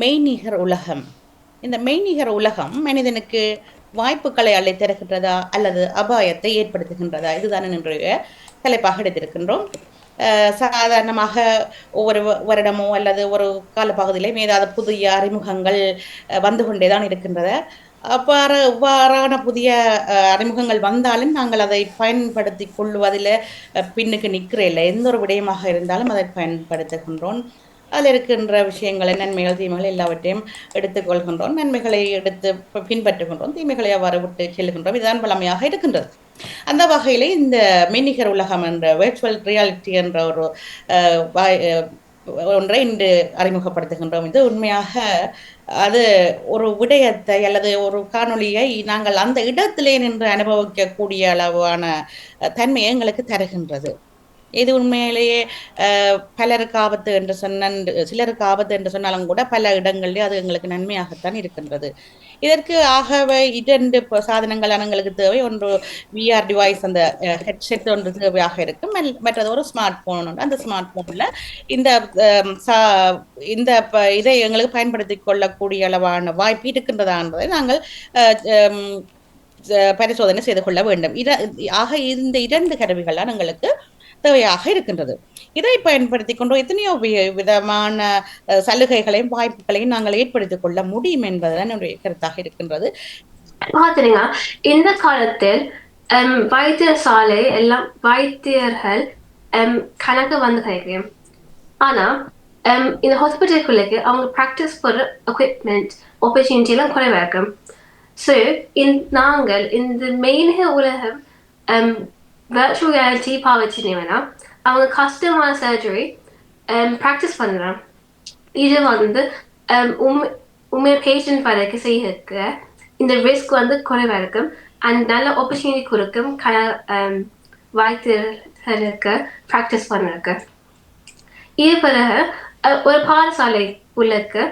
மெய்நிகர் உலகம். இந்த மெய்நிகர் உலகம் மனிதனுக்கு வாய்ப்புகளை அள்ளித்தருகின்றதா அல்லது அபாயத்தை ஏற்படுத்துகின்றதா? இதுதான் இன்றைய தலைப்பாக எடுத்திருக்கின்றோம். சாதாரணமாக ஒவ்வொரு வருடமோ அல்லது ஒரு காலப்பகுதியிலே ஏதாவது புதிய அறிமுகங்கள் வந்து கொண்டே தான் இருக்கின்றது அவ்வாறு இவ்வாறான புதிய அறிமுகங்கள் வந்தாலும் நாங்கள் அதை பயன்படுத்தி கொள்வதில் பின்னுக்கு நிற்கிறதில்லை எந்த ஒரு விடயமாக இருந்தாலும் அதை பயன்படுத்துகின்றோம். அதில் இருக்கின்ற விஷயங்களை நன்மைகள் தீமைகள் எல்லாவற்றையும் எடுத்துக்கொள்கின்றோம் நன்மைகளை எடுத்து பின்பற்றுகின்றோம். தீமைகளை அவ்வாறு விட்டு செல்கின்றோம். இதுதான் பழமையாக இருக்கின்றது. அந்த வகையில் இந்த மெய்நிகர் உலகம் என்ற வேர்ச்சுவல் ரியாலிட்டி என்ற ஒரு ஒன்றை இன்று அறிமுகப்படுத்துகின்றோம். இது உண்மையாக அது ஒரு விடயத்தை அல்லது ஒரு காணொளியை நாங்கள் அந்த இடத்திலே நின்று அனுபவிக்கக்கூடிய அளவான தன்மையை எங்களுக்கு தருகின்றது. இது உண்மையிலேயே பலருக்கு ஆபத்து என்று சொன்ன சிலருக்கு ஆபத்து என்று சொன்னாலும் கூட பல இடங்களிலே அது எங்களுக்கு நன்மையாகத்தான் இருக்கின்றது. இதற்கு ஆகவே இரண்டு ப- சாதனங்கள் எங்களுக்கு தேவை. ஒன்று விஆர் டிவைஸ் அந்த ஹெட்செட் ஒன்று தேவையாக இருக்கும். மற்றது ஒரு ஸ்மார்ட் போன் ஒன்று. அந்த ஸ்மார்ட் போனில் இந்த சா- இந்த ப- இதை எங்களுக்கு பயன்படுத்தி கொள்ளக்கூடிய அளவான வாய்ப்பு இருக்கின்றதா என்பதை நாங்கள் பரிசோதனை செய்து கொள்ள வேண்டும். இத ஆக இந்த இரண்டு கருவிகள்லாம் எங்களுக்கு தேவையாக இருக்கின்றது. இதை பயன்படுத்தி கொண்டு எத்தனையோ விதமான சலுகைகளையும் வாய்ப்புகளையும் நாங்கள் ஏற்படுத்திக் கொள்ள முடியும் என்பதுதான் என்னுடைய கருத்தாக இருக்கின்றது. பாத்தீங்கன்னா இந்த காலத்தில் ஹம், வைத்தியசாலை எல்லாம் வைத்தியர்கள் கணக்கு வந்து கிடைக்கும் ஆனா இந்த ஹாஸ்பிட்டலுக்குள்ளே அவங்க ப்ராக்டிஸ் போடுற எக்யூப்மெண்ட் ஆப்பர்ச்சுனிட்டி எல்லாம் குறைவாக இருக்கும். ஸோ நாங்கள் இந்த மெயின உலகம் virtual reality வேணாம் அவங்க கஷ்டமான சர்ஜரி ப்ராக்டிஸ் பண்ணலாம் இது வந்து um, உண்மை பேஷண்ட் வரைக்கும் செய்யறதுக்கு இந்த ரிஸ்க் வந்து குறைவாக இருக்கும் அண்ட் நல்ல ஆப்பர்ச்சுனிட்டி கொடுக்கும் கல வாய்த்திருக்கு ப்ராக்டிஸ் பண்ணுறதுக்கு இது பிறகு ஒரு பாடசாலை உள்ளக்கு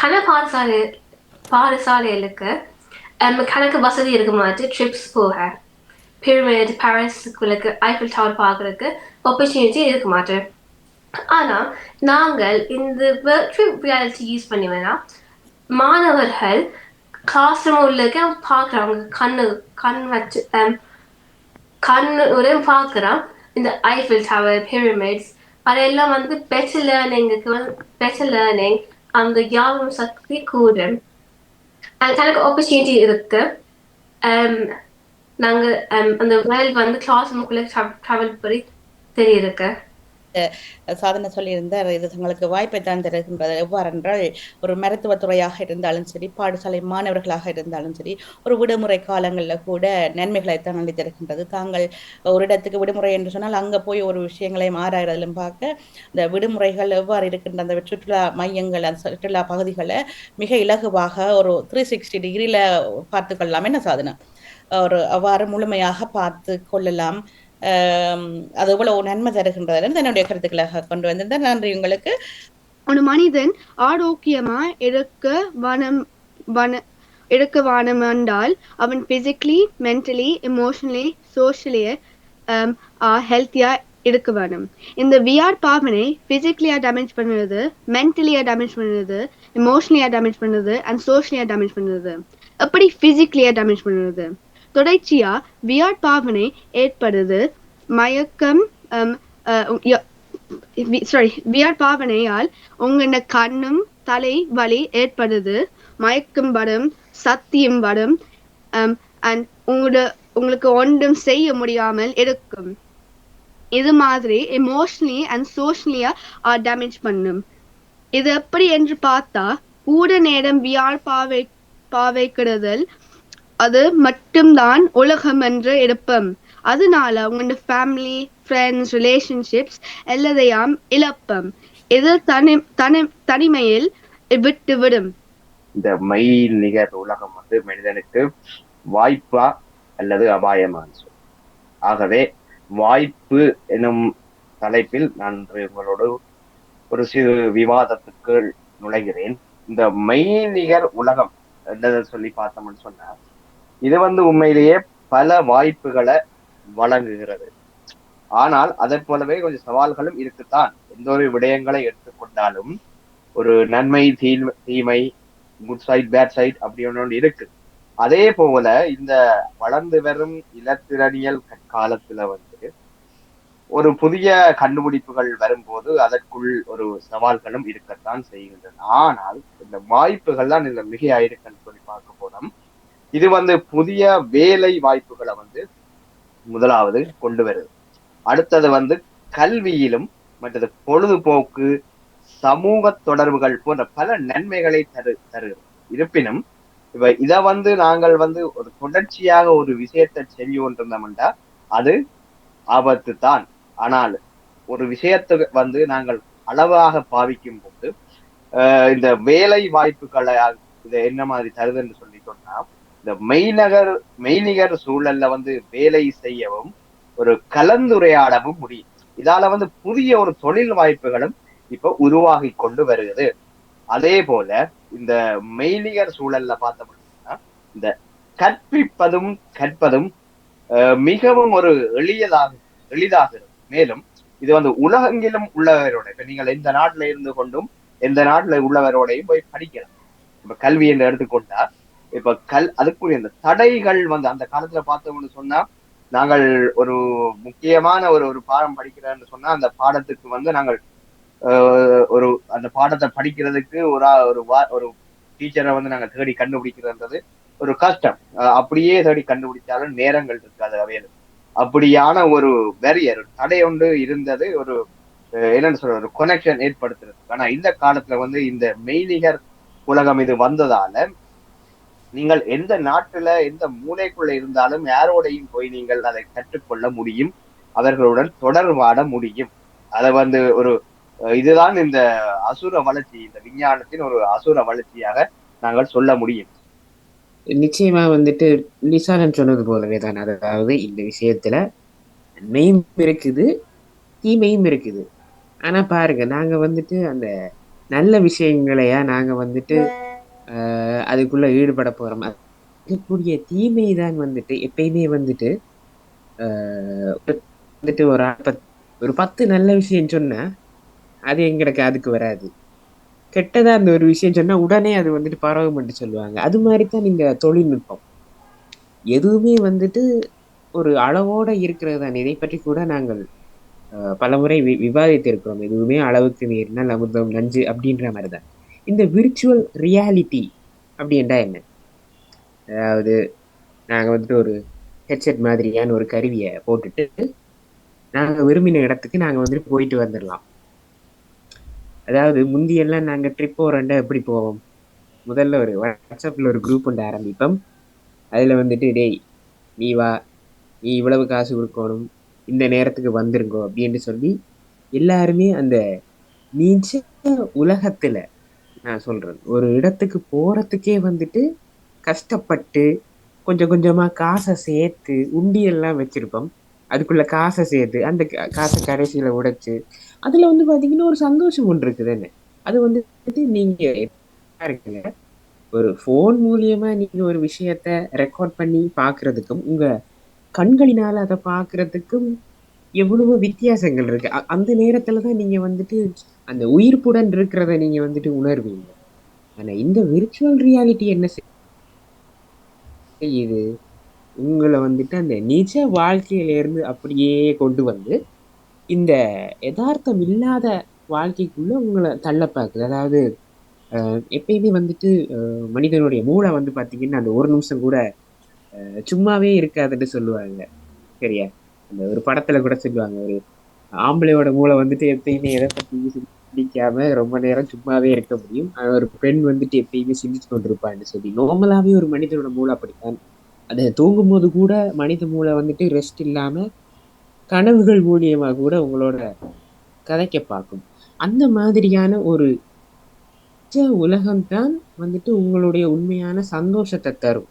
கன பாடசாலை பாடசாலைகளுக்கு கணக்கு வசதி இருக்க மாதிரி ட்ரிப்ஸ் போக பிரிமிட் பாரிஸ்குள்ளக்கு ஐஃபில் டவர் பார்க்கறதுக்கு ஆப்பர்ச்சுனிட்டி இருக்க மாட்டேன். ஆனால் நாங்கள் இந்த வெர்ச்சுவல் ரியாலிட்டி யூஸ் பண்ணி வேணா மாணவர்கள் கிளாஸ் ரூம் உள்ளக்க பார்க்குறாங்க. கண்ணு கண் வச்சு கண் கண்ணு பார்க்குறான். இந்த ஐஃபில் டவர் பிரிமிட்ஸ் அதெல்லாம் வந்து பெட்டர் லேர்னிங்குக்கு வந்து பெட்டர் லேர்னிங் அந்த யாரும் சக்தி கூடும் அண்ட் எனக்கு ஆப்பர்ச்சுனிட்டி இருக்கு. Um, நாங்க um, அந்த வேர்ல்ட் வந்து கிளாஸ் ரூமுக்குள்ளே பண்ணி தெரியிருக்கு சாதனை சொல்லியிருந்தார் இது தங்களுக்கு வாய்ப்பை தான் தருகின்றது எவ்வாறென்றால் ஒரு மருத்துவத்துறையாக இருந்தாலும் சரி பாடசாலை மாணவர்களாக இருந்தாலும் சரி ஒரு விடுமுறை காலங்களில் கூட நன்மைகளை தான் அள்ளி தருகின்றது தாங்கள் ஒரு இடத்துக்கு விடுமுறை என்று சொன்னால் அங்கே போய் ஒரு விஷயங்களை ஆராய்றதிலும் பார்க்க இந்த விடுமுறைகள் எவ்வாறு இருக்கின்ற அந்த சுற்றுலா மையங்கள் அந்த சுற்றுலா பகுதிகளை மிக இலகுவாக ஒரு த்ரீ சிக்ஸ்டி டிகிரியில் பார்த்து என்ன சாதனை? ஒரு அவ்வாறு முழுமையாக பார்த்து கொள்ளலாம். அது எவ்வளவு நன்மை தருகின்றது என்னுடைய கருத்துக்களாக கொண்டு வந்திருந்தேன் நன்றி உங்களுக்கு. ஒரு மனிதன் ஆரோக்கியமா இருக்க வனம் வன இருக்க வானம் என்றால் அவன் பிசிக்கலி மென்டலி எமோஷனலி சோஷியலி ஹெல்த்தியா இருக்க வேணும் இந்த விஆர் பாவனை பிசிக்கலியா டேமேஜ் பண்ணுறது மென்டலியா டேமேஜ் பண்ணுறது எமோஷனலியா டேமேஜ் பண்ணுறது அண்ட் சோஷியலியா டேமேஜ் பண்ணுறது எப்படி பிசிக்கலியா டேமேஜ் பண்ணுறது தொடர்ச்சியா வியாட்பாவனை பாவனை ஏற்படுது. மயக்கம் um, uh, சாரி வியாட்பாவனையால் பாவனையால் உங்களோட கண்ணும் தலை வலி ஏற்படுது. மயக்கம் வரும் சத்தியம் வரும் அண்ட் um, உங்களோட உங்களுக்கு ஒன்றும் செய்ய முடியாமல் இருக்கும். இது மாதிரி எமோஷனலி அண்ட் சோஷனலியா டேமேஜ் பண்ணும். இது எப்படி என்று பார்த்தா கூட நேரம் வியாழ் பாவை பாவைக்கிடுதல் அது மட்டும்தான் உலகம் என்று இருப்போம் அதனால உங்களோட ஃபேமிலி ஃப்ரெண்ட்ஸ் ரிலேஷன்ஷிப்ஸ் எல்லாத்தையும் இழப்பம். இது தனி தனி தனிமையில் விட்டு விடும் இந்த மயில் நிகர் உலகம் வந்து மனிதனுக்கு வாய்ப்பா அல்லது அபாயமான்னு ஆகவே வாய்ப்பு எனும் தலைப்பில் நான் உங்களோடு ஒரு சிறு விவாதத்துக்கு நுழைகிறேன். இந்த மெய்நிகர் உலகம் என்னதை சொல்லி பார்த்தோம்னு சொன்னா இது வந்து உண்மையிலேயே பல வாய்ப்புகளை வழங்குகிறது. ஆனால் அதை போலவே கொஞ்சம் சவால்களும் இருக்குத்தான். எந்த ஒரு விடயங்களை எடுத்துக்கொண்டாலும் ஒரு நன்மை தீமை தீமை குட் சைட் பேட் சைட் அப்படி ஒன்று இருக்கு. அதே போல இந்த வளர்ந்து வரும் இலத்திரனியல் காலத்துல வந்து ஒரு புதிய கண்டுபிடிப்புகள் வரும்போது அதற்குள் ஒரு சவால்களும் இருக்கத்தான் செய்கின்றன. ஆனால் இந்த வாய்ப்புகள் தான் இதுல மிகையா இது வந்து புதிய வேலை வாய்ப்புகளை வந்து முதலாவது கொண்டு வருது. அடுத்தது வந்து கல்வியிலும் மற்றது பொழுதுபோக்கு சமூக தொடர்புகள் போன்ற பல நன்மைகளை தரு தருகிறது இருப்பினும் இப்ப இத வந்து நாங்கள் வந்து ஒரு தொடர்ச்சியாக ஒரு விஷயத்தை செஞ்சோன்றோம்னா அது ஆபத்து தான். ஆனால் ஒரு விஷயத்தை வந்து நாங்கள் அளவாக பாவிக்கும் போது ஆஹ் இந்த வேலை வாய்ப்புகளை இதை என்ன மாதிரி தருதுன்னு சொல்லி சொன்னா இந்த மெய்நகர் மெய்நிகர் சூழல்ல வந்து வேலை செய்யவும் ஒரு கலந்துரையாடவும் முடியும். இதால வந்து புதிய ஒரு தொழில் வாய்ப்புகளும் இப்ப உருவாகி கொண்டு வருகிறது. அதே போல இந்த மெய்நிகர் சூழல்ல பார்த்தோம்னா இந்த கற்பிப்பதும் கற்பதும் மிகவும் ஒரு எளியதாக எளிதாகிறது மேலும் இது வந்து உலகெங்கிலும் உள்ளவரோட இப்ப நீங்கள் எந்த நாட்டுல இருந்து கொண்டும் எந்த நாட்டுல உள்ளவரோடையும் போய் படிக்கலாம். இப்ப கல்வி என்று எடுத்துக்கொண்டா இப்ப கல் அதுக்குரிய இந்த தடைகள் வந்து அந்த காலத்துல பார்த்தோம்னு சொன்னா நாங்கள் ஒரு முக்கியமான ஒரு ஒரு பாடம் படிக்கிறோம்னு சொன்னா அந்த பாடத்துக்கு வந்து நாங்கள் ஆஹ், ஒரு அந்த பாடத்தை படிக்கிறதுக்கு ஒரு ஒரு வா- ஒரு டீச்சரை வந்து நாங்க தேடி கண்டுபிடிக்கிறன்றது ஒரு கஷ்டம். அப்படியே தேடி கண்டுபிடிச்சாலும் நேரங்கள் இருக்காது அவையில். அப்படியான ஒரு பேரியர் தடை ஒன்று இருந்தது ஒரு அஹ், என்னன்னு சொல்ற ஒரு கொனெக்ஷன் ஏற்படுத்துறது ஆனா இந்த காலத்துல வந்து இந்த மெய்நிகர் உலகம் இது வந்ததால நீங்கள் எந்த நாட்டுல எந்த மூலைக்குள்ள இருந்தாலும் யாரோடையும் போய் நீங்கள் அதை கற்றுக்கொள்ள முடியும். அவர்களுடன் தொடர்பாட முடியும். அதை வந்து ஒரு இதுதான் இந்த அசுர வளர்ச்சி இந்த விஞ்ஞானத்தின் ஒரு அசுர வளர்ச்சியாக நாங்கள் சொல்ல முடியும். நிச்சயமா வந்துட்டு நிசாரன் சொன்னது போலவே தான். அதாவது இந்த விஷயத்துல நன்மையும் இருக்குது தீமையும் இருக்குது. ஆனா பாருங்க நாங்க வந்துட்டு அந்த நல்ல விஷயங்களையா நாங்க வந்துட்டு அதுக்குள்ளே ஈடுபட போகிறோம் இருக்கக்கூடிய தீமை தான் வந்துட்டு எப்பயுமே வந்துட்டு ஆஹ் வந்துட்டு ஒரு பத்- ஒரு பத்து நல்ல விஷயம் சொன்னா அது எங்களுக்கு அதுக்கு வராது. கெட்டதா அந்த ஒரு விஷயம் சொன்னா உடனே அது வந்துட்டு பரவுமென்று சொல்லுவாங்க. அது மாதிரி தான் நீங்கள் தொழில்நுட்பம். எதுவுமே வந்துட்டு ஒரு அளவோட இருக்கிறது தான் இதை பற்றி கூட நாங்கள் பலமுறை வி விவாதித்திருக்கிறோம். எதுவுமே அளவுக்கு மீறினால் அமிர்தம் நஞ்சு அப்படின்ற மாதிரி தான் இந்த விர்ச்சுவல் ரியாலிட்டி அப்படின்றா என்ன? அதாவது நாங்கள் வந்துட்டு ஒரு ஹெட்செட் மாதிரியான ஒரு கருவியை போட்டுட்டு நாங்கள் விரும்பின இடத்துக்கு நாங்கள் வந்துட்டு போயிட்டு வந்துடலாம் அதாவது முந்தியெல்லாம் நாங்கள் ட்ரிப் போகிறோண்ட எப்படி போவோம்? முதல்ல ஒரு வாட்ஸ்அப்பில் ஒரு குரூப் ஒன்று ஆரம்பிப்போம். அதில் வந்துட்டு டேய் நீ வா. நீ இவ்வளவு காசு கொடுக்கணும். இந்த நேரத்துக்கு வந்துருங்கோ அப்படின்னு சொல்லி எல்லாருமே அந்த நீச்ச உலகத்துல நான் சொல்கிறேன் ஒரு இடத்துக்கு போகிறதுக்கே வந்துட்டு கஷ்டப்பட்டு கொஞ்சம் கொஞ்சமாக காசை சேர்த்து உண்டியெல்லாம் வச்சுருப்போம். அதுக்குள்ள காசை சேர்த்து அந்த காசை கடைசியில் உடைச்சு அதில் வந்து பார்த்தீங்கன்னா ஒரு சந்தோஷம் ஒன்று இருக்குதுன்னு. அது வந்துட்டு நீங்கள் ஒரு ஃபோன் மூலியமாக நீங்கள் ஒரு விஷயத்த ரெக்கார்ட் பண்ணி பார்க்குறதுக்கும் உங்கள் கண்களினால் அதை பார்க்குறதுக்கும் எவ்வளவோ வித்தியாசங்கள் இருக்குது அந்த நேரத்தில் தான் நீங்கள் வந்துட்டு அந்த உயிர்ப்புடன் இருக்கிறத நீங்க வந்துட்டு உணர்வீங்க. ஆனா இந்த விர்ச்சுவல் ரியாலிட்டி என்ன செய்யுது உங்களை வந்துட்டு அந்த நிஜ வாழ்க்கையில இருந்து அப்படியே கொண்டு வந்து இந்த யதார்த்தம் இல்லாத வாழ்க்கைக்குள்ள உங்களை தள்ள பார்க்குது அதாவது அஹ், எப்பயுமே வந்துட்டு மனிதனுடைய மூளை வந்து பார்த்தீங்கன்னா அந்த ஒரு நிமிஷம் கூட அஹ், சும்மாவே இருக்காதுன்னு சொல்லுவாங்க. சரியா? அந்த ஒரு படத்துல கூட சொல்லுவாங்க ஒரு ஆம்பளையோட மூளை வந்துட்டு எப்பயுமே எதை பத்தி சிந்திக்காம ரொம்ப நேரம் சும்மாவே இருக்க முடியும். ஒரு பெண் வந்துட்டு எப்பயுமே சிந்திச்சு கொண்டிருப்பான்னு சொல்லி நார்மலாகவே ஒரு மனிதனோட மூளை அப்படித்தான். அது தூங்கும் போது கூட மனித மூளை வந்துட்டு ரெஸ்ட் இல்லாம கனவுகள் மூலியமா கூட உங்களோட கதைக்க பார்க்கும். அந்த மாதிரியான ஒரு உலகம்தான் வந்துட்டு உங்களுடைய உண்மையான சந்தோஷத்தை தரும்.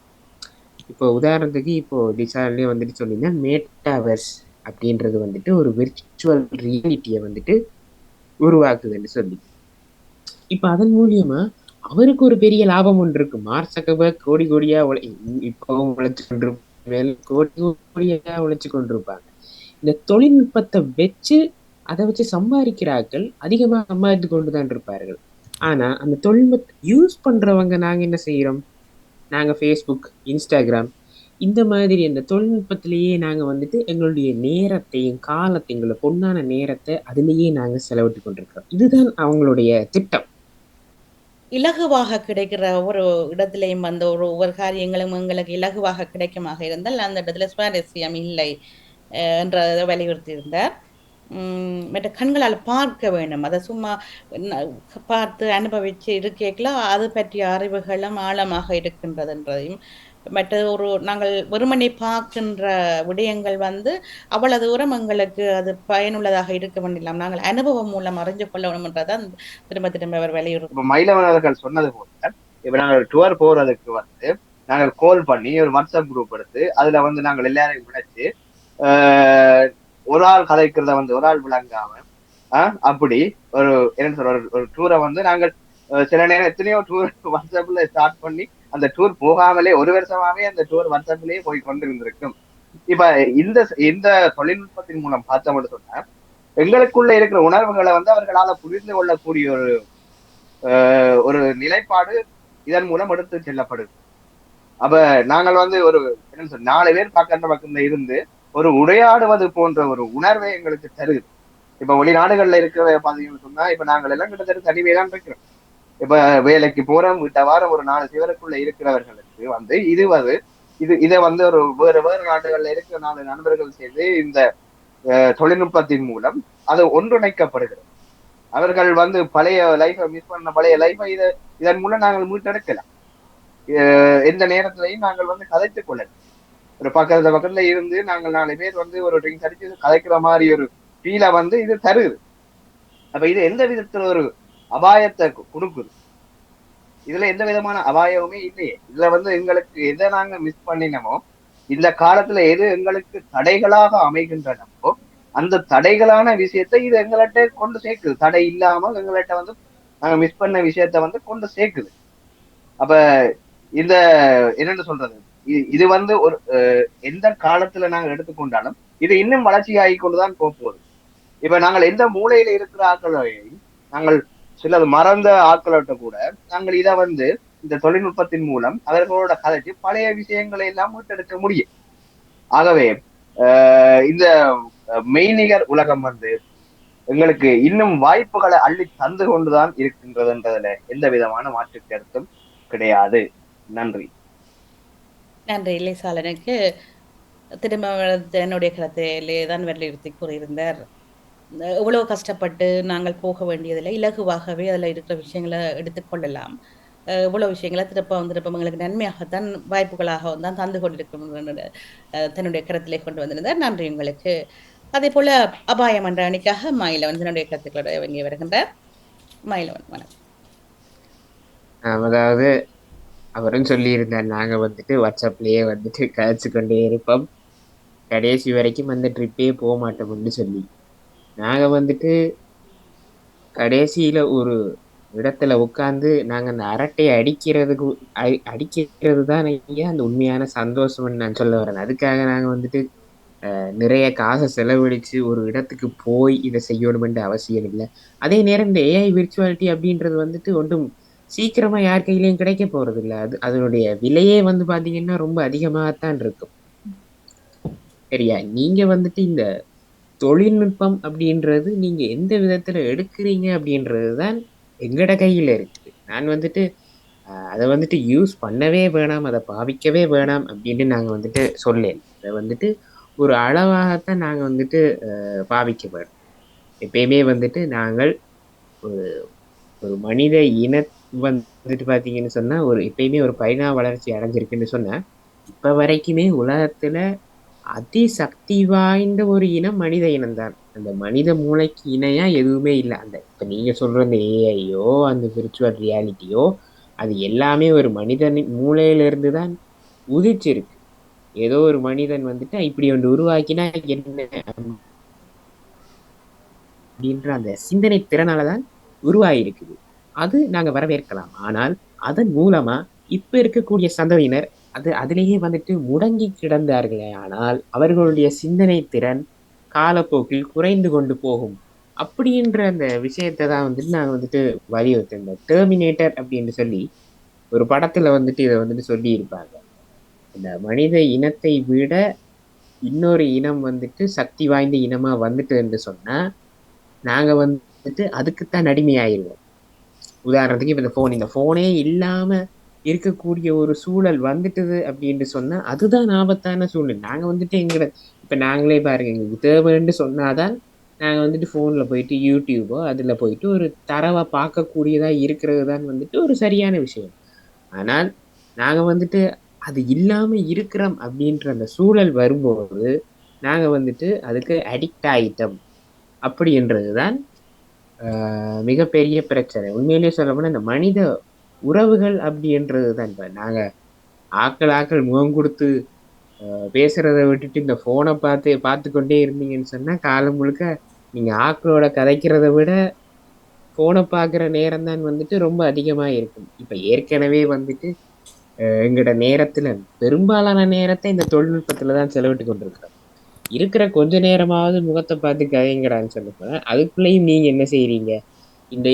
இப்போ உதாரணத்துக்கு இப்போ டிசார்ட்லேயே வந்துட்டு சொன்னீங்கன்னா மேட்டாவர்ஸ். அப்படின்றது வந்துட்டு ஒரு விர்ச்சுவல் ரியாலிட்டியை வந்துட்டு உருவாக்குதுன்னு சொல்லி. இப்போ அதன் மூலியமா அவருக்கு ஒரு பெரிய லாபம் ஒன்று இருக்கு. மார்க் கோடி கோடியா உழை இப்பவும் உழைச்சு கொண்டிருப்பாங்க கோடி கோடியா உழைச்சு கொண்டிருப்பாங்க. இந்த தொழில்நுட்பத்தை வச்சு அதை வச்சு சம்பாதிக்கிறார்கள் அதிகமாக சம்பாதித்து கொண்டு தான் இருப்பார்கள். ஆனா அந்த தொழில்நுட்பத்தை யூஸ் பண்றவங்க நாங்க என்ன செய்யறோம்? நாங்க ஃபேஸ்புக் இன்ஸ்டாகிராம் இந்த மாதிரி அந்த தொழில்நுட்பத்திலேயே நாங்கள் வந்துட்டு எங்களுடைய நேரத்தையும் காலத்தையும் எங்களுக்கு பொண்ணான நேரத்தை அதிலேயே நாங்கள் செலவிட்டு கொண்டிருக்கிறோம். இதுதான் அவங்களுடைய திட்டம். இலகுவாக கிடைக்கிற ஒரு இடத்துலையும் அந்த ஒரு ஒவ்வொரு காரியங்களும் எங்களுக்கு இலகுவாக கிடைக்குமாக இருந்தால் அந்த இடத்துல சுவாரஸ்யம் இல்லை என்ற என்றதை வலியுறுத்தி இருந்தார் மற்ற கண்களால் பார்க்க வேண்டும். அதை சும்மா பார்த்து அனுபவித்து இருக்கேக்கலாம் அது பற்றிய அறிவுகளும் ஆழமாக இருக்கின்றதுன்றதையும் மற்ற ஒரு நாங்கள் வெறுமனை பார்க்கின்ற விடயங்கள் வந்து அவ்வளவு தூரம் எங்களுக்கு அது பயனுள்ளதாக இருக்க வேண்டியலாம். நாங்கள் அனுபவம் மூலம் அறிஞ்சு கொள்ள வேண்டும்ன்றதான் திரும்ப திரும்ப அவர் வலியுறுத்தி. இப்ப மயிலவன் சொன்னது போல இப்ப நாங்கள் டூர் போறதுக்கு வந்து நாங்கள் கால் பண்ணி ஒரு வாட்ஸ்அப் குரூப் எடுத்து அதுல வந்து நாங்கள் எல்லாரையும் விளைச்சு ஒரு ஆள் கதைக்கிறத வந்து ஒரு ஆள் விளங்காம ஆஹ் அப்படி ஒரு என்ன சொல்ற ஒரு- டூரை வந்து நாங்கள் சில நேரம் எத்தனையோ டூர் வாட்ஸ்அப்ல ஸ்டார்ட் பண்ணி அந்த டூர் போகாமலே ஒரு வருஷமாவே அந்த டூர் வாட்ஸ்அப்லயே போய் கொண்டிருந்திருக்கும். இப்ப இந்த இந்த தொழில்நுட்பத்தின் மூலம் பார்த்தோம்னு சொன்னா எங்களுக்குள்ள இருக்கிற உணர்வுகளை வந்து அவர்களால புரிந்து கொள்ளக்கூடிய ஒரு அஹ், ஒரு நிலைப்பாடு இதன் மூலம் எடுத்து செல்லப்படுது. அப்ப நாங்கள் வந்து ஒரு என்ன சொல்ற நாலு பேர் பக்கம் பக்கத்துல இருந்து ஒரு உரையாடுவது போன்ற ஒரு உணர்வை எங்களுக்கு தருது. இப்ப வெளிநாடுகள்ல இருக்கிற பாத்தீங்கன்னு சொன்னா இப்ப நாங்கள் எல்லாம் கிட்டத்தட்ட தனிமையை தான் இருக்கிறோம். இப்ப வேலைக்கு போறோம் வீட்ட வாரம் ஒரு நாலு சிவருக்குள்ள இருக்கிறவர்களுக்கு வந்து இது வந்து இது இதை வந்து ஒரு வேறு வேறு நாடுகள்ல இருக்கிற நாலு நண்பர்கள் சேர்ந்து இந்த தொழில்நுட்பத்தின் மூலம் அது ஒன்றிணைக்கப்படுகிறது. அவர்கள் வந்து பழைய லைஃபை மிஸ் பண்ண பழைய லைஃபை இதை இதன் மூலம் நாங்கள் மீட்டெடுக்கலாம். அஹ், எந்த நேரத்திலையும் நாங்கள் வந்து கதைத்துக் கொள்ளலாம் ஒரு பக்கத்துல பக்கத்துல இருந்து நாங்கள் நாலு பேர் வந்து ஒரு ட்ரிங்க்ஸ் அடிச்சு கதைக்கிற மாதிரி ஒரு ஃபீலை வந்து இது தருது. அப்ப இது எந்த விதத்துல ஒரு அபாயத்தை கொடுக்குது. இதுல எந்த விதமான அபாயமுமே இல்லையே. இதுல வந்து எங்களுக்கு எதை நாங்க மிஸ் பண்ணினோமோ இந்த காலத்துல எது எங்களுக்கு தடைகளாக அமைகின்றனவோ அந்த தடைகளான விஷயத்தை இது எங்கள்கிட்ட கொண்டு சேர்க்குது. தடை இல்லாமல் எங்கள்கிட்ட வந்து நாங்க மிஸ் பண்ண விஷயத்த வந்து கொண்டு சேர்க்குது. அப்ப இந்த என்னன்னு சொல்றது? இது வந்து ஒரு அஹ், எந்த காலத்துல நாங்க எடுத்துக்கொண்டாலும் இது இன்னும் வளர்ச்சி ஆகி கொண்டுதான் போக போகுது. இப்ப நாங்கள் எந்த மூலையில இருக்கிற ஆக்களையும் நாங்கள் சிலது மறந்த ஆட்களோட்ட கூட நாங்கள் இதை வந்து இந்த தொழில்நுட்பத்தின் மூலம் அவர்களோட கதைச்சு பழைய விஷயங்களை எல்லாம் மீட்டெடுக்க முடியும். ஆகவே ஆஹ் இந்த மெய்நிகர் உலகம் வந்து எங்களுக்கு இன்னும் வாய்ப்புகளை அள்ளி தந்து கொண்டுதான் இருக்கின்றதுன்றதுல எந்த விதமான மாற்று கருத்தும் கிடையாது. நன்றி. நன்றி. இலைசாலனுக்கு திரும்ப என்னுடைய கருத்திலே தான் வலியுறுத்தி கூறியிருந்தார். எவ்வளோ கஷ்டப்பட்டு நாங்கள் போக வேண்டியதில்லை இலகுவாகவே அதில் இருக்கிற விஷயங்களை எடுத்துக்கொள்ளலாம் இவ்வளோ இவ்வளவு விஷயங்களை திருப்பம் திருப்பம் எங்களுக்கு நன்மையாகத்தான் வாய்ப்புகளாக தான் தந்து கொண்டிருக்கும் தன்னுடைய கருத்திலே கொண்டு வந்திருந்தார். நன்றி உங்களுக்கு. அதே போல அபாயம் என்ற அணிக்காக மாயிலவன் தன்னுடைய கருத்துக்களோட இங்கே வருகின்றார். மாயிலவன் வணக்கம். அதாவது அவரும் சொல்லியிருந்தார் நாங்க வந்துட்டு வாட்ஸ்அப்லயே வந்துட்டு கதைச்சு கொண்டே இருப்போம். கடைசி வரைக்கும் அந்த ட்ரிப்பே போக மாட்டோம்னு சொல்லி. நாங்க வந்துட்டு கடைசியில ஒரு இடத்துல உட்காந்து நாங்க அந்த அரட்டையை அடிக்கிறதுக்கு அடி- அடிக்கிறது தான் ஐயா அந்த உண்மையான சந்தோஷம்னு நான் சொல்ல வரேன். அதுக்காக நாங்க வந்துட்டு அஹ், நிறைய காசை செலவழித்து ஒரு இடத்துக்கு போய் இதை செய்யணுமென்ற அவசியம் இல்லை. அதே நேரம் இந்த ஏஐ விர்ச்சுவாலிட்டி அப்படின்றது வந்துட்டு ஒன்றும் சீக்கிரமா யார் கையிலையும் கிடைக்க போறது இல்லை. அது அதனுடைய விலையே வந்து பார்த்தீங்கன்னா ரொம்ப அதிகமாகத்தான் இருக்கும். சரியா? நீங்க வந்துட்டு இந்த தொழில்நுட்பம் அப்படின்றது நீங்கள் எந்த விதத்தில் எடுக்கிறீங்க அப்படின்றது தான் எங்களோட கையில் இருக்குது நான் வந்துட்டு அதை வந்துட்டு யூஸ் பண்ணவே வேணாம் அதை பாவிக்கவே வேணாம் அப்படின்னு நாங்கள் வந்துட்டு சொல்லேன். அதை வந்துட்டு ஒரு அளவாகத்தான் நாங்கள் வந்துட்டு பாவிக்க வேணும். எப்பயுமே வந்துட்டு நாங்கள் ஒரு ஒரு மனித இன வந்துட்டு பார்த்தீங்கன்னு சொன்னால் ஒரு எப்பயுமே ஒரு பரிணாம வளர்ச்சி அடைஞ்சிருக்குன்னு சொன்னால் இப்போ வரைக்குமே உலகத்தில் அதிசக்தி வாய்ந்த ஒரு இனம் மனித இனம்தான் அந்த மனித மூளைக்கு இணையா எதுவுமே இல்லை. அந்த இப்ப நீங்க சொல்ற அந்த ஏஐயோ அந்த விர்ச்சுவல் ரியாலிட்டியோ அது எல்லாமே ஒரு மனிதனின் மூளையிலிருந்து தான் உதிச்சிருக்கு. ஏதோ ஒரு மனிதன் வந்துட்டு இப்படி ஒன்று உருவாக்கினா என்ன? அப்படின்ற அந்த சிந்தனை திறனால தான் உருவாகிருக்குது அது நாங்க வரவேற்கலாம். ஆனால் அதன் மூலமா இப்ப இருக்கக்கூடிய சந்ததியினர் அது அதிலேயே வந்துட்டு முடங்கி கிடந்தார்களே ஆனால் அவர்களுடைய சிந்தனை திறன் காலப்போக்கில் குறைந்து கொண்டு போகும். அப்படின்ற அந்த விஷயத்தை தான் வந்துட்டு நாங்கள் வந்துட்டு வலியுறுத்தோம் இந்த டெர்மினேட்டர் அப்படின்னு சொல்லி ஒரு படத்தில் வந்துட்டு இதை வந்துட்டு சொல்லியிருப்பாங்க. இந்த மனித இனத்தை விட இன்னொரு இனம் வந்துட்டு சக்தி வாய்ந்த இனமாக வந்துட்டு என்று சொன்னால் நாங்கள் வந்துட்டு அதுக்குத்தான் அடிமையாயிருவோம். உதாரணத்துக்கு இப்போ இந்த ஃபோன் இந்த ஃபோனே இல்லாமல் இருக்கக்கூடிய ஒரு சூழல் வந்துட்டது அப்படின்னு சொன்னால் அதுதான் ஆபத்தான சூழல் நாங்கள் வந்துட்டு எங்களை இப்போ நாங்களே பாருங்க எங்களுக்கு தேவைன்னு சொன்னாதான் நாங்கள் வந்துட்டு ஃபோனில் போயிட்டு யூடியூபோ அதில் போயிட்டு ஒரு தரவை பார்க்கக்கூடியதாக இருக்கிறது தான் வந்துட்டு ஒரு சரியான விஷயம். ஆனால் நாங்கள் வந்துட்டு அது இல்லாமல் இருக்கிறோம் அப்படின்ற அந்த சூழல் வரும்போது நாங்கள் வந்துட்டு அதுக்கு அடிக்ட் ஆயிட்டோம். அப்படின்றது தான் மிகப்பெரிய பிரச்சனை. உண்மையிலேயே சொல்ல இந்த மனித உறவுகள் அப்படின்றது தான் இப்போ நாங்கள் ஆக்கள் ஆக்கள் முகம் கொடுத்து பேசுகிறத விட்டுட்டு இந்த ஃபோனை பார்த்து பார்த்து கொண்டே இருந்தீங்கன்னு சொன்னால் காலம் முழுக்க நீங்கள் ஆக்களோட கதைக்கிறத விட ஃபோனை பார்க்குற நேரம் தான் வந்துட்டு ரொம்ப அதிகமாக இருக்கும். இப்போ ஏற்கனவே வந்துட்டு எங்களோட நேரத்தில் பெரும்பாலான நேரத்தை இந்த தொழில்நுட்பத்தில் தான் செலவிட்டு கொண்டிருக்கிறோம். இருக்கிற கொஞ்ச நேரமாவது முகத்தை பார்த்து கதைங்கடான்னு சொல்லப்போ அதுக்குள்ளேயும் நீங்கள் என்ன செய்கிறீங்க இந்த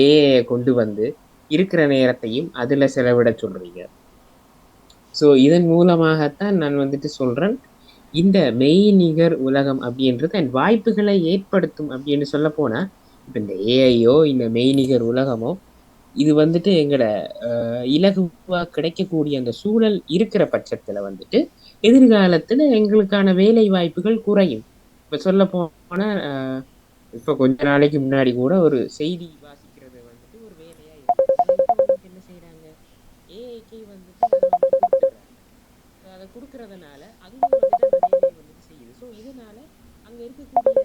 கொண்டு வந்து இருக்கிற நேரத்தையும் அதுல செலவிட சொல்றீங்க. ஸோ இதன் மூலமாகத்தான் நான் வந்துட்டு சொல்றேன் இந்த மெய்நிகர் உலகம் அப்படின்றது என் வாய்ப்புகளை ஏற்படுத்தும் அப்படின்னு சொல்ல போனா இப்போ இந்த ஏஐயோ இந்த மெய்நிகர் உலகமோ இது வந்துட்டு எங்களோட அஹ், இலகுவா கிடைக்கக்கூடிய அந்த சூழல் இருக்கிற பட்சத்துல வந்துட்டு எதிர்காலத்துல எங்களுக்கான வேலை வாய்ப்புகள் குறையும். இப்ப சொல்ல போனா அஹ், கொஞ்ச நாளைக்கு முன்னாடி கூட ஒரு செய்தி இருக்கிறதுனால கொடுக்கறதுனால வந்துட்டு செய்யுது. ஸோ இதனால அங்க இருக்கக்கூடிய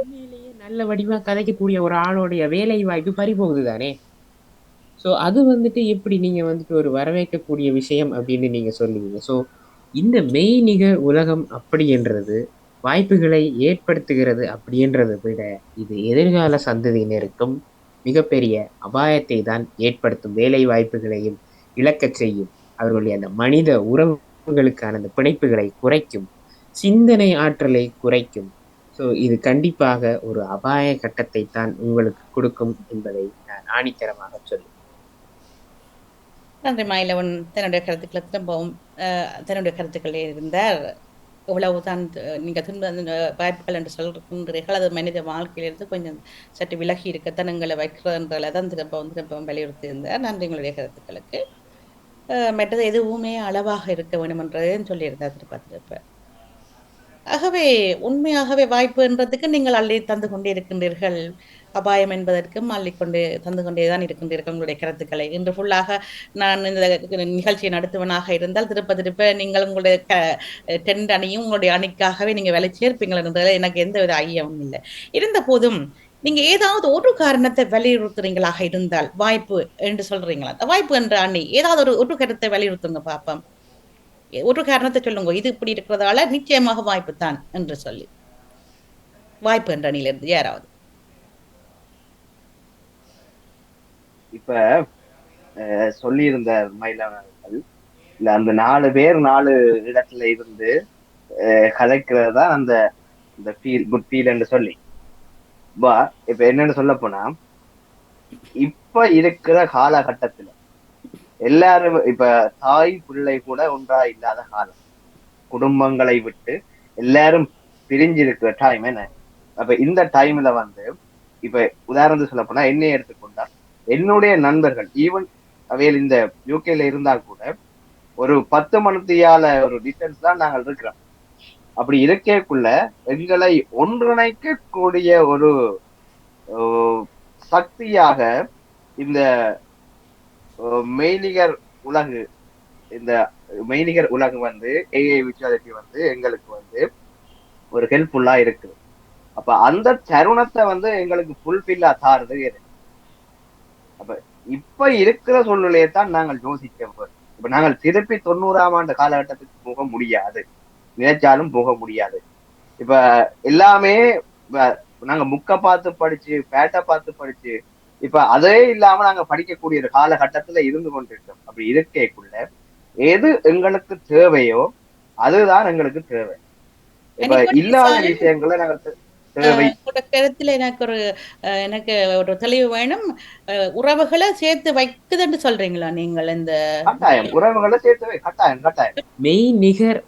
உண்மையிலேயே நல்ல வடிவா கதைக்கக்கூடிய ஒரு ஆளோடைய வேலை வாய்ப்பு பறிபோகுது தானே ஸோ அது வந்துட்டு எப்படி நீங்க வந்துட்டு ஒரு வரவேற்கக்கூடிய விஷயம் அப்படின்னு நீங்க சொல்லுவீங்க? ஸோ இந்த மெய்நிகர் உலகம் அப்படின்றது வாய்ப்புகளை ஏற்படுத்துகிறது அப்படின்றத விட இது எதிர்கால சந்ததியினருக்கும் மிகப்பெரிய அபாயத்தை தான் ஏற்படுத்தும் வேலை வாய்ப்புகளையும் இழக்கச் செய்யும். அவர்களுடைய அந்த மனித உறவு உங்களுக்கான அந்த பிணைப்புகளை குறைக்கும். சிந்தனை ஆற்றலை குறைக்கும். ஸோ இது கண்டிப்பாக ஒரு அபாய கட்டத்தை தான் உங்களுக்கு கொடுக்கும் என்பதை நான் ஆணித்தரமாக சொல்லுவேன் நன்றி மாயிலவன் தன்னுடைய கருத்துக்களை திரும்பவும் தன்னுடைய கருத்துக்களே இருந்தார் இவ்வளவுதான் நீங்கள் துன்ப வாய்ப்புகள் என்று சொல்கின்றீர்கள் அது மனித வாழ்க்கையிலிருந்து கொஞ்சம் சற்று விலகி இருக்கத்தான் எங்களை வைக்கிறதுன்றதுல தான் திரும்பவும் திரும்பவும் வலியுறுத்தி இருந்தார். நன்றி உங்களுடைய கருத்துக்களுக்கு. மற்றது எதுவுமே அளவாக இருக்க வேண்டும் என்றதையும் சொல்லியிருந்தார் திருப்ப ஆகவே உண்மையாகவே வாய்ப்பு என்றதுக்கு நீங்கள் அள்ளி தந்து கொண்டே இருக்கின்றீர்கள். அபாயம் என்பதற்கும் அள்ளிக்கொண்டு தந்து கொண்டே தான் இருக்கின்றீர்கள் உங்களுடைய கருத்துக்களை. இன்று ஃபுல்லாக நான் இந்த நிகழ்ச்சியை நடத்துவனாக இருந்தால் திருப்ப திருப்ப நீங்கள் உங்களுடைய க டென்ட் அணியும் உங்களுடைய அணிக்காகவே நீங்கள் வேலை சேர்ப்பீங்கள் என்றதில் எனக்கு எந்த வித ஐயமும் இல்லை. இருந்த போதும் நீங்க ஏதாவது ஒரு காரணத்தை வலியுறுத்துறீங்களாக இருந்தால் வாய்ப்பு என்று சொல்றீங்களா? அந்த வாய்ப்பு என்ற அண்ணி ஏதாவது ஒரு ஒரு கருத்தை வலியுறுத்துங்க பாப்போம். ஒரு காரணத்தை சொல்லுங்க. இது இப்படி இருக்கிறதால நிச்சயமாக வாய்ப்பு தான் என்று சொல்லி. வாய்ப்பு என்ற அணியிலிருந்து யாராவது. இப்ப அஹ், சொல்லியிருந்த மயிலாளர்கள் இல்ல அந்த நாலு பேர் நாலு இடத்துல இருந்து அஹ், தான் அந்த இந்த ஃபீல் குட் ஃபீல் என்று சொல்லி. பா இப்ப என்னன்னு சொல்ல போனா இப்ப இருக்கிற காலகட்டத்துல எல்லாரும் இப்ப தாய் பிள்ளை கூட ஒன்றா இல்லாத காலம். குடும்பங்களை விட்டு எல்லாரும் பிரிஞ்சிருக்கிற டைம் என்ன? அப்ப இந்த டைம்ல வந்து இப்ப உதாரணத்துக்கு சொல்ல போனா என்னைய எடுத்துக்கொண்டா என்னுடைய நண்பர்கள் ஈவன் அவையில் இந்த யூகேல இருந்தா கூட ஒரு பத்து மணித்தியால ஒரு டிஸ்டன்ஸ் தான் நாங்கள் இருக்கிறோம். அப்படி இருக்கேக்குள்ள எங்களை ஒன்றிணைக்க கூடிய ஒரு சக்தியாக இந்த மெய்நிகர் உலகு இந்த மெய்நிகர் உலகு வந்து ஏஐ விச்சுவாலிட்டி வந்து எங்களுக்கு வந்து ஒரு ஹெல்ப்ஃபுல்லா இருக்குது அப்ப அந்த தருணத்தை வந்து எங்களுக்கு ஃபுல்ஃபில்லா தாருது அப்ப இப்ப இருக்கிற சூழ்நிலையை தான் நாங்கள் யோசிக்க இப்ப நாங்கள் திருப்பி தொண்ணூறாம் ஆண்டு காலகட்டத்துக்கு போக முடியாது. நினைச்சாலும் போக முடியாது. இப்ப எல்லாமே நாங்க முக்க பார்த்து படிச்சு பேட்டை பார்த்து படிச்சு இப்ப அதே இல்லாம நாங்க படிக்கக்கூடிய ஒரு காலகட்டத்துல இருந்து கொண்டிருக்கோம். அப்படி இருக்கக்குள்ள எது எங்களுக்கு தேவையோ அதுதான் எங்களுக்கு தேவை. இப்ப இல்லாத. விஷயங்களை நாங்க கருத்துல எனக்கு ஒரு அஹ், எனக்கு ஒரு தெளிவு வேணும். உறவுகளை சேர்த்து வைக்குதுன்னு சொல்றீங்களா நீங்கள் இந்த கட்டாயம். உறவுகளை சேர்த்து வை. கட்டாயம் கட்டாயம். மெய் நிகர்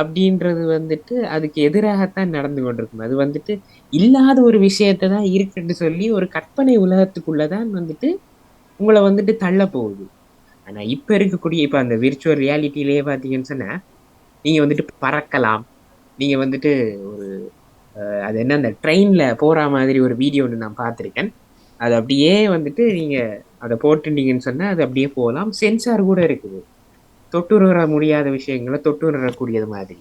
அப்படின்றது வந்துட்டு அதுக்கு எதிராகத்தான் நடந்து கொண்டிருக்கும். அது வந்துட்டு இல்லாத ஒரு விஷயத்தை தான் இருக்குன்னு சொல்லி ஒரு கற்பனை உலகத்துக்குள்ளதான் வந்துட்டு உங்களை வந்துட்டு தள்ள போகுது. ஆனால் இப்போ இருக்கக்கூடிய இப்போ அந்த விர்ச்சுவல் ரியாலிட்டிலேயே பார்த்தீங்கன்னு சொன்னால் நீங்கள் வந்துட்டு பறக்கலாம். நீங்கள் வந்துட்டு ஒரு அது என்ன அந்த ட்ரெயினில் போகிற மாதிரி ஒரு வீடியோ ஒன்று நான் பார்த்துருக்கேன். அது அப்படியே வந்துட்டு நீங்கள் அதை போட்டுட்டீங்கன்னு சொன்னால் அது அப்படியே போகலாம். சென்சார் கூட இருக்குது. தொட்டுணர முடியாத விஷயங்களை தொட்டுணரக்கூடியது மாதிரி.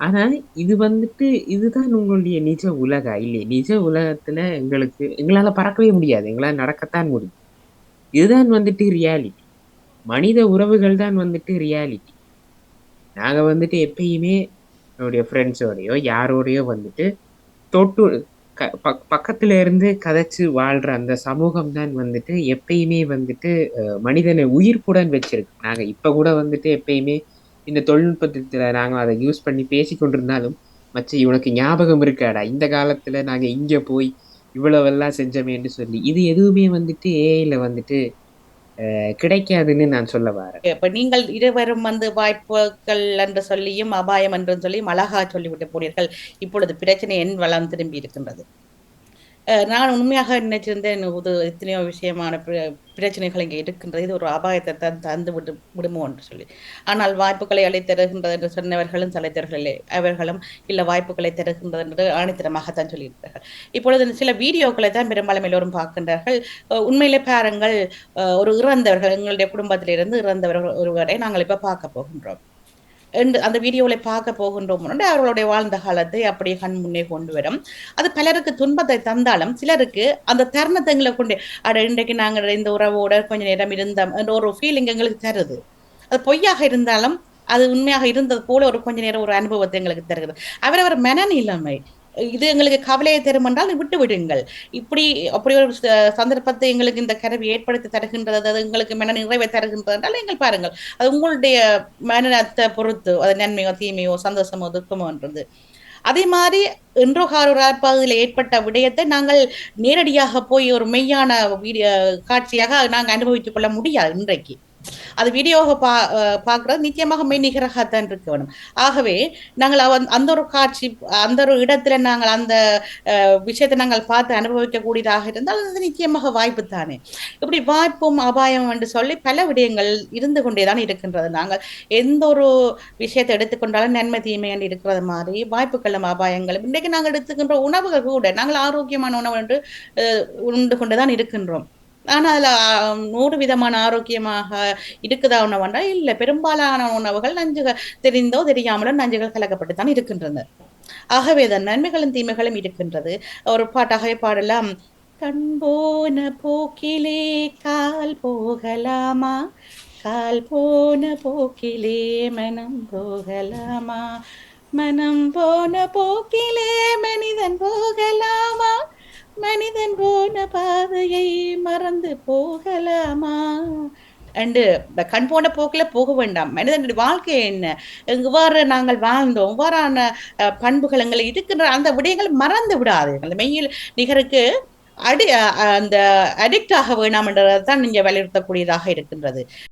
ஆனால் இது வந்துட்டு இதுதான் உங்களுடைய நிஜ உலகா இல்லை நிஜ உலகத்தில் எங்களுக்கு எங்களால் பறக்கவே முடியாது. எங்களால் நடக்கத்தான் முடியும். இதுதான் வந்துட்டு ரியாலிட்டி மனித உறவுகள் தான் வந்துட்டு ரியாலிட்டி நாங்கள் வந்துட்டு எப்பயுமே என்னுடைய ஃப்ரெண்ட்ஸோடையோ யாரோடையோ வந்துட்டு தொட்டு க- பக்- பக்கத்துல இருந்து கதைச்சு வாழ்ற அந்த சமூகம் தான் வந்துட்டு எப்பயுமே வந்துட்டு மனிதனை உயிர்ப்புடன் வச்சிருக்கு. நாங்க இப்ப கூட வந்துட்டு எப்பயுமே இந்த தொழில்நுட்பத்துல நாங்க அதை யூஸ் பண்ணி பேசி கொண்டிருந்தாலும் மச்சி உனக்கு ஞாபகம் இருக்காடா? இந்த காலத்துல நாங்க இங்க போய் இவ்வளவெல்லாம் செஞ்சோமேன்னு சொல்லி. இது எதுவுமே வந்துட்டு ஏஐல வந்துட்டு கிடைக்காதுன்னு நான் சொல்ல வரேன். இப்ப நீங்கள் இருவரும் வந்து வாய்ப்புகள் என்று சொல்லியும் அபாயம் என்று சொல்லியும் அழகா சொல்லிவிட்டு போனீர்கள். இப்பொழுது பிரச்சனை என் வளம் திரும்பி இருக்கின்றது. நான் உண்மையாக நினைச்சிருந்தேன் இது எத்தனையோ விஷயமான பிர- பிரச்சனைகள் இங்கே இருக்கின்றது. இது ஒரு அபாயத்தை தான் தந்து விட்டு விடுமோ என்று சொல்லி. ஆனால் வாய்ப்புகளை அளித்தருகின்றது என்று சொன்னவர்களும் தலைத்தவர்களே அவர்களும் இல்லை வாய்ப்புகளை தருகின்றது என்று ஆணித்தரமாகத்தான் சொல்லியிருக்கிறார்கள். இப்பொழுது சில வீடியோக்களை தான் பெரும்பாலும் எல்லோரும் பார்க்கின்றார்கள். உண்மையிலே பாருங்கள் ஒரு இறந்தவர்கள் எங்களுடைய குடும்பத்திலிருந்து இறந்தவர்கள் ஒருவரை நாங்கள் இப்போ பார்க்க போகின்றோம். என்று அந்த வீடியோவில் பார்க்க போகின்றோம் முன்னாடி அவர்களுடைய வாழ்ந்த காலத்தை அப்படியே கண் முன்னே கொண்டு வரும். அது பலருக்கு துன்பத்தை தந்தாலும் சிலருக்கு அந்த தருணத்தை எங்களை கொண்டு அட இன்றைக்கு நாங்கள் இந்த உறவோட கொஞ்ச நேரம் இருந்தோம் என்ற ஒரு ஃபீலிங் எங்களுக்கு தருது. அது பொய்யாக இருந்தாலும் அது உண்மையாக இருந்தது போல ஒரு கொஞ்ச நேரம் ஒரு அனுபவத்தை எங்களுக்கு தருகிறது. அவரவர் மனநிலைமை இது எங்களுக்கு கவலையை தரும் என்றால் விட்டு விடுங்கள். இப்படி அப்படி ஒரு ச- சந்தர்ப்பத்தை எங்களுக்கு இந்த கருவி ஏற்படுத்தி தருகின்றது அது எங்களுக்கு மன நிறைவை தருகின்றது என்றால் எங்கள் பாருங்கள். அது உங்களுடைய மனத்தை பொறுத்து அது நன்மையோ தீமையோ சந்தோஷமோ துக்கமோன்றது அதே மாதிரி இன்றோ பகுதியில் ஏற்பட்ட விடயத்தை நாங்கள் நேரடியாக போய் ஒரு மெய்யான வீடியோ காட்சியாக நாங்கள் அனுபவித்துக் கொள்ள முடியாது இன்றைக்கு. அது வீடியோவை பா பார்க்குறது நிச்சயமாக மெய்நிகராகத்தான் இருக்க வேணும். ஆகவே நாங்கள் அவன் அந்த ஒரு காட்சி அந்த ஒரு இடத்துல நாங்கள் அந்த விஷயத்தை நாங்கள் பார்த்து அனுபவிக்கக்கூடியதாக இருந்தால் அது நிச்சயமாக வாய்ப்பு தானே இப்படி வாய்ப்பும் அபாயம் என்று சொல்லி பல விடயங்கள் இருந்து கொண்டேதான் இருக்கின்றது. நாங்கள் எந்த ஒரு விஷயத்தை எடுத்துக்கொண்டாலும் நன்மை தீமை என்று இருக்கிறது மாதிரி வாய்ப்புகளும் அபாயங்களும் இன்றைக்கு நாங்கள் எடுத்துக்கின்ற உணவுகள் கூட நாங்கள் ஆரோக்கியமான உணவு என்று அஹ், உண்டு கொண்டுதான் இருக்கின்றோம். ஆனால் அதில் நூறு விதமான ஆரோக்கியமாக இருக்குதா உணவுண்டா இல்லை. பெரும்பாலான உணவுகள் நஞ்சுகள் தெரிந்தோ தெரியாமலோ நஞ்சுகள் கலக்கப்பட்டு தான் இருக்கின்றன ஆகவே தான் நன்மைகளும் தீமைகளும் இருக்கின்றது. ஒரு பாட்டாகவே பாடலாம். கண் போன போக்கிலே கால் போகலாமா? கால் போன போக்கிலே மனம் போகலாமா? மனம் போன போக்கிலே மனிதன் போகலாமா? மனிதன் போன பாதையை மறந்து போகலாமா? அண்டு இந்த கண் போன போக்கில் போக வேண்டாம். மனிதனுடைய வாழ்க்கை என்ன? இவ்வாறு நாங்கள் வாழ்ந்தோம்? இவ்வாறான பண்புகள் எங்களை இருக்கின்ற அந்த விடயங்களை மறந்து விடாது அந்த மெய்யில் நிகருக்கு அடி அந்த அடிக்ட் ஆக வேணாம் என்றதான் நீங்கள் வலியுறுத்தக்கூடியதாக இருக்கின்றது.